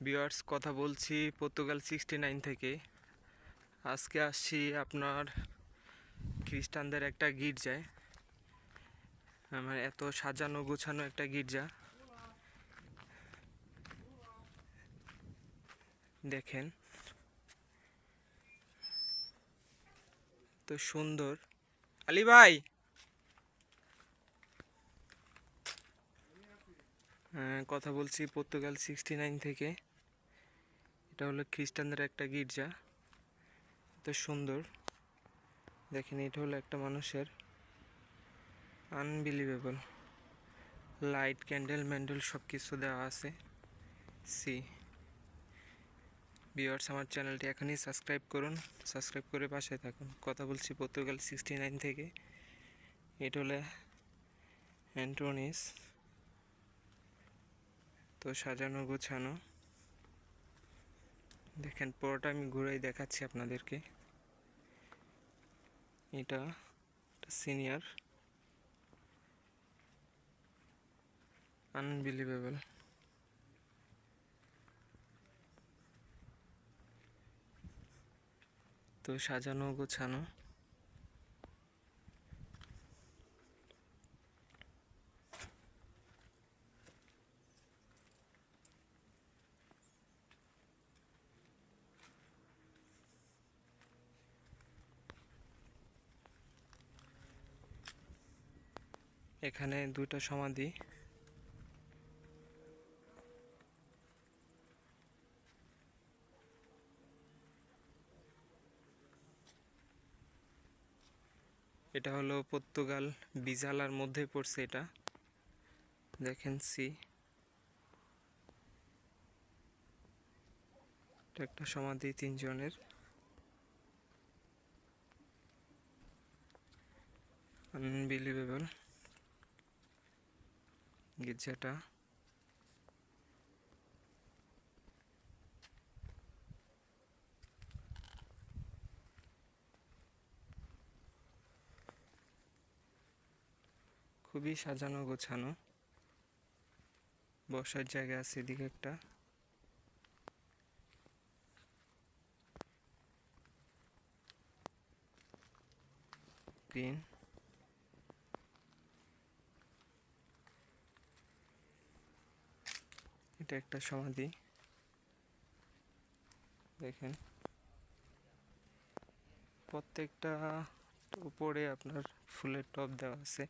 বিয়ার্স কথা বলছি Portugal sixty nine থেকে। আজকে আসছি আপনার খ্রিস্টানদের একটা গির্জায়। আমার এত সাজানো গোছানো একটা গির্জা। দেখেন। তো সুন্দর। আলী ভাই! হ্যাঁ, কথা বলছি পর্তুগাল সিক্সটি নাইন থেকে। এটা হলো খ্রিস্টানদের একটা গির্জা। এত সুন্দর। দেখেন, এটা হলো একটা মানুষের আনবিলিভেবল লাইট ক্যান্ডেল ম্যান্ডেল সব কিছু দেওয়া আছে। সি ভিউয়ার্স আমার চ্যানেলটি এখনই সাবস্ক্রাইব করুন। সাবস্ক্রাইব করে পাশে থাকুন। কথা বলছি পর্তুগাল সিক্সটি নাইন থেকে। এটা হলো অ্যান্টোনিস তো সাজানো, গোছানো। দেখেন পুরোটা আমি ঘুরেই দেখাচ্ছি আপনাদেরকে। এটা সিনিয়র আনবিলিভেবল তো সাজানো গোছানো। এখানে দুটো সমাধি। এটা হলো পর্তুগাল, বিজালার মধ্যে পড়ছে এটা। দেখেন সি একটা সমাধি তিনজনের। আনবিলিভেবল। গির্জাটা খুবই সাজানো গোছানো। বসার জায়গা আছে এদিকে একটা। গ্রিন এটা একটা সমাধি। দেখেন। প্রত্যেকটা উপরে আপনার ফুলের টব দেওয়া আছে।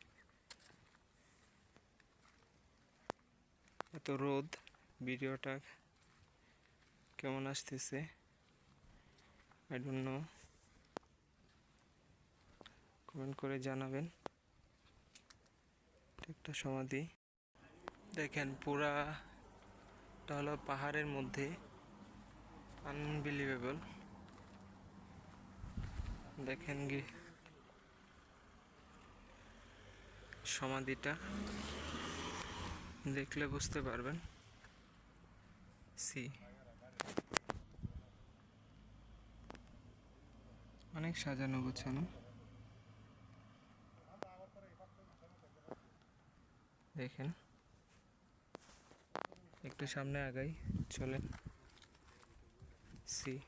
এত রোদ, ভিডিওটা কেমন আসতেছে? আই ডোন্ট নো কমেন্ট করে জানাবেন। একটা সমাধি। দেখেন পুরা এটা হলো পাহাড়ের মধ্যে আনবিলিভেবল দেখেন গি সমাধিটা। দেখলে বুঝতে পারবেন। সি। অনেক সাজানো গোছানো। দেখেন। একটু সামনে আগাই, চলেন। সি।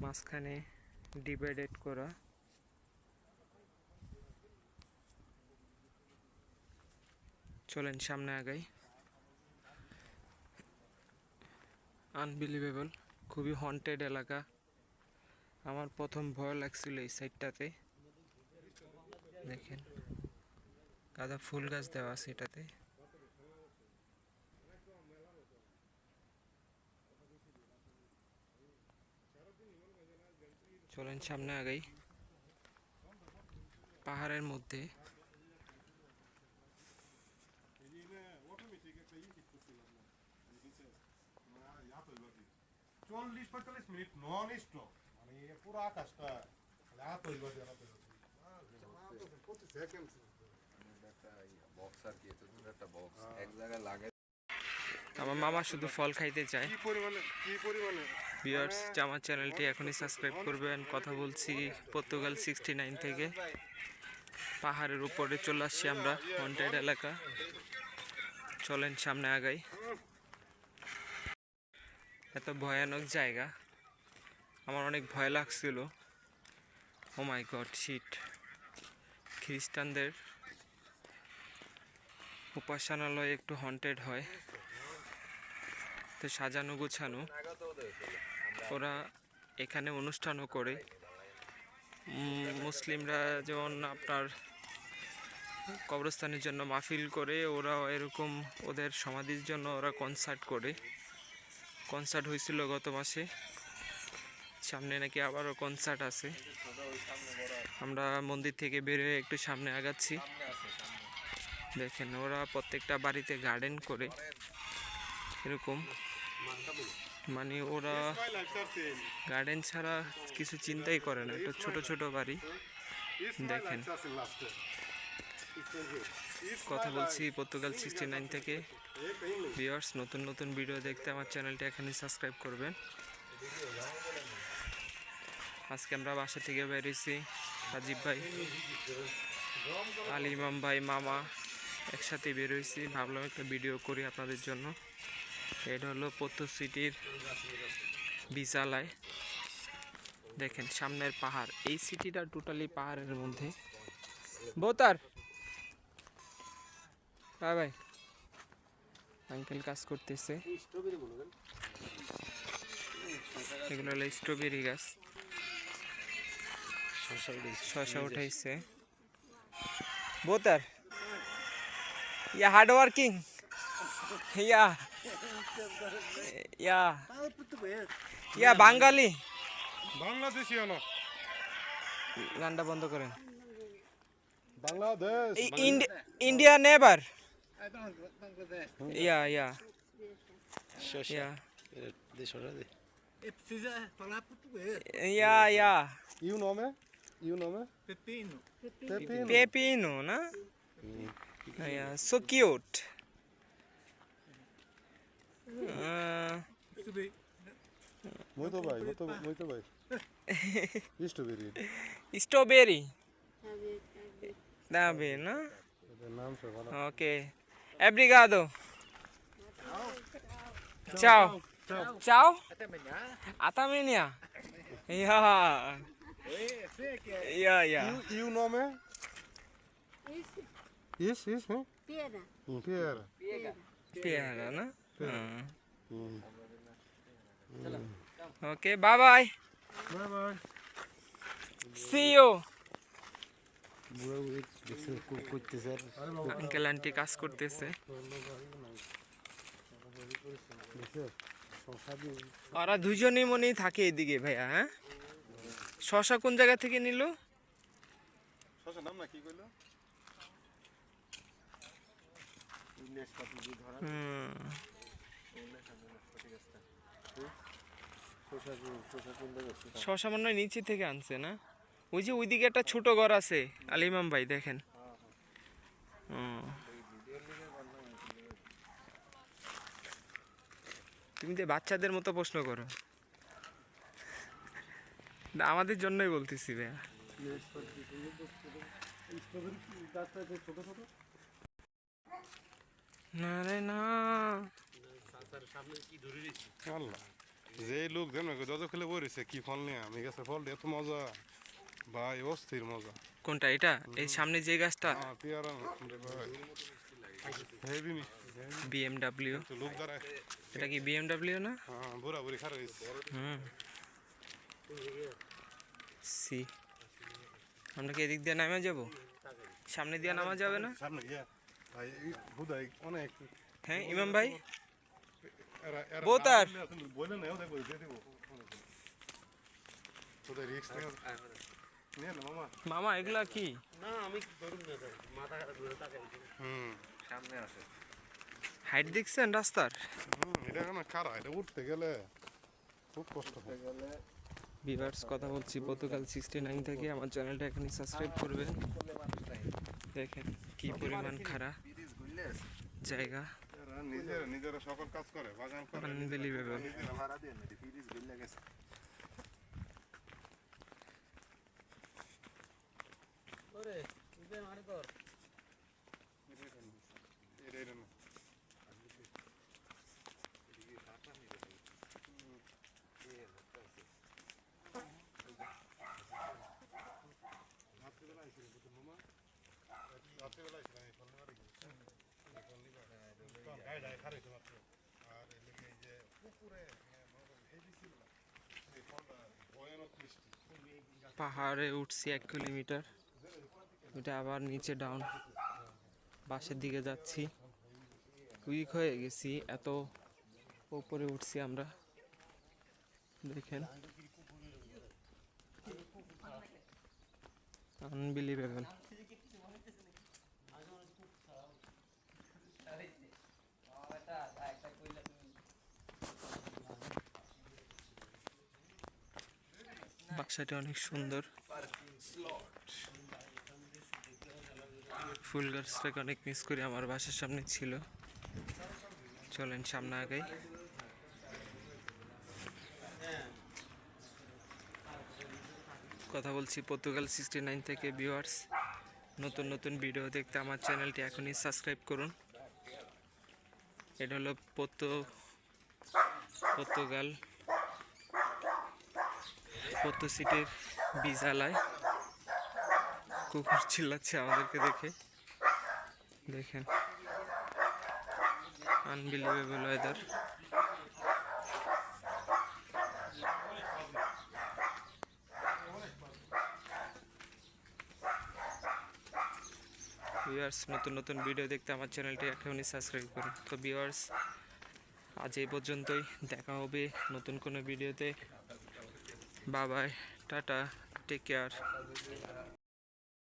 মাঝখানে ডিভাইডেড করা। চলেন সামনে আগাই। আনবিলিভেবল, খুবই হন্টেড এলাকা। আমার প্রথম ভয় লাগছিল এই সাইডটাতে দেখেন। গাঁদা ফুল গাছ দেওয়া আছে এটাতে। চলেন সামনে আগাই। পাহাড়ের মধ্যে। চল্লিশ পঁয়তাল্লিশ মিনিট নন স্টপ মানে এ পুরো আকাশটা মানে এত হইবার প্রতি সেকেন্ড বক্স আর কি একটা বক্স এক জায়গায় লাগে আমার মামা শুধু ফল খাইতে চায়। কি পরিমাণে কি পরিমাণে? ভিউয়ার্স আমার চ্যানেলটি এখনই সাবস্ক্রাইব করবেন। কথা বলছি পর্তুগাল সিক্সটি নাইন থেকে। পাহাড়ের উপরে চলে আসছি আমরা হন্টেড এলাকা। চলেন সামনে আগাই। এত ভয়ানক জায়গা। আমার অনেক ভয় লাগছিল। ও মাই গড শিট খ্রিস্টানদের উপাসনালয় একটু হন্টেড হয়। তো সাজানো গোছানো। ওরা এখানে অনুষ্ঠানও করে। মুসলিমরা যেমন আপনার কবরস্থানের জন্য মাহফিল করে ওরা এরকম ওদের সমাধির জন্য ওরা কনসার্ট করে। কনসার্ট হয়েছিল গত মাসে। সামনে নাকি আবারও কনসার্ট আছে। আমরা মন্দির থেকে বেরিয়ে একটু সামনে আগাচ্ছি। দেখেন, ওরা প্রত্যেকটা বাড়িতে গার্ডেন করে। এরকম। মানে ওরা গার্ডেন ছাড়া কিছু চিন্তাই করে না, একটু ছোট ছোট বাড়ি। দেখেন। কথা বলছি পর্তুগাল সিক্সটি নাইন থেকে। ভিউয়ার্স নতুন নতুন ভিডিও দেখতে আমার চ্যানেলটি এখানে সাবস্ক্রাইব করবেন। আজকে আমরা বাসা থেকে বেরিয়েছি। রাজীব ভাই, আলিমাম ভাই, মামা। একসাথে বেরোইছি ভাবলাম একটা ভিডিও করি আপনাদের জন্য। এটা হলো পত্তু সিটির বিশালায়। দেখেন সামনের পাহাড়। এই সিটিটা টোটালি পাহাড়ের মধ্যে। বোতার! বাই ভাই আঙ্কেল কাজ করতেছে। এগুলো হলো স্ট্রবেরি গাছ। শশা উঠাইছে বোতার! Yeah hard working yeah yeah yeah Bangali Bangladeshi না গানটা বন্ধ করেন Bangladesh India neighbour yeah yeah yeah yeah yeah E o nome? E o nome? Pepino. Yeah, so cute. Uh, muito, muito bem. Isto, Viri. strawberry. Dá bem, né? Não sei, vai lá. Ok. Obrigado. Tchau. Tchau. Até amanhã. Até amanhã. Yeah. Yeah, yeah. E, Isso, isso, hein? pera. Hum, Pera. Piara, né? Ah. Hum. Okay, bye bye. Bye bye. See you. Uncle aunty কাজ করতেছে ওরা দুজনই মনে থাকে এদিকে ভাইয়া হ্যাঁ শশা কোন জায়গা থেকে নিল শশার নাম না কি কইলো? হুম। শশা মনে নিচে থেকে আনছে না? ওই যে ওইদিকে একটা ছোট ঘর আছে, আলিমাম ভাই, দেখেন। তুমি তো বাচ্চাদের মতো প্রশ্ন করো। আমাদের জন্যই বলতেছি ভাইয়া। না রে না। আল্লাহ। যে লোক দরজা খুলে বলেছে কি ফল নিয়ে? আমি গেছে ফল এত মজা। ভাই অস্থির মজা। কোনটা এটা? এই সামনে যে গাছটা? পেয়ারা হেভি বিএমডাব্লিউ লোক দ্বারা এটা কি বিএমডাব্লিউ না? হ্যাঁ বুড়া বুড়ি খারাপ হুম। সি আমরা কি এদিক দিয়ে নামে যাব? সামনে দিয়ে নামা যাবে না? সামনে ভাই হুদাই অনেক। হ্যাঁ ইমাম ভাই? বোতার। বলে না ওদের দিয়ে দেবো। নিয়ে না মামা। মামা এগুলা কি? হুম। সামনে আসে। হাইট দেখছেন রাস্তার? হুম এটা কেন খারা এটা উঠতে গেলে খুব কষ্ট হয়। ভিভার্স কথা বলছি। পর্তুগাল সিক্সটি নাইন থেকে আমার চ্যানেলটা এখানে সাবস্ক্রাইব করবেন। দেখেন। কি পরিমাণ খারাপ জায়গা? নিজেরা নিজেরা সকল কাজ করে বাগান করে আনবিলিভেবল নিজেরা ভাড়া গেছে। এটা এটা না খারাইছে মাত্র আর এদিকে এই যে পুকুরে হেভি ছিল না এই ফলটা ভয়ানক মিষ্টি পাহাড়ে উঠছি এক কিলোমিটার। ওটা আবার নিচে ডাউন বাসের দিকে যাচ্ছি। উইক হয়ে গেছি, এত উপরে উঠছি আমরা। দেখেন। আনবিলিভেবল বাসাটি অনেক সুন্দর। ফুল গাছটাকে অনেক মিস করি, আমার বাসার সামনে ছিল। চলেন সামনে আগাই। কথা বলছি পর্তুগাল সিক্সটি নাইন থেকে ভিউয়ার্স নতুন নতুন ভিডিও দেখতে আমার চ্যানেলটি এখনই সাবস্ক্রাইব করুন। এটা হলো পর্তু পর্তুগাল। পর্তু সিটের বিজালায় কুকুর চিল্লাচ্ছে আমাদেরকে দেখে। দেখেন। আনবিলিভেবল ওয়েদার ভিউয়ার্স নতুন নতুন ভিডিও দেখতে আমার চ্যানেলটি এখনই সাবস্ক্রাইব করুন। তো ভিউয়ার্স আজ এই পর্যন্তই। দেখা হবে নতুন কোনো ভিডিওতে বাবাই টাটা টেক কেয়ার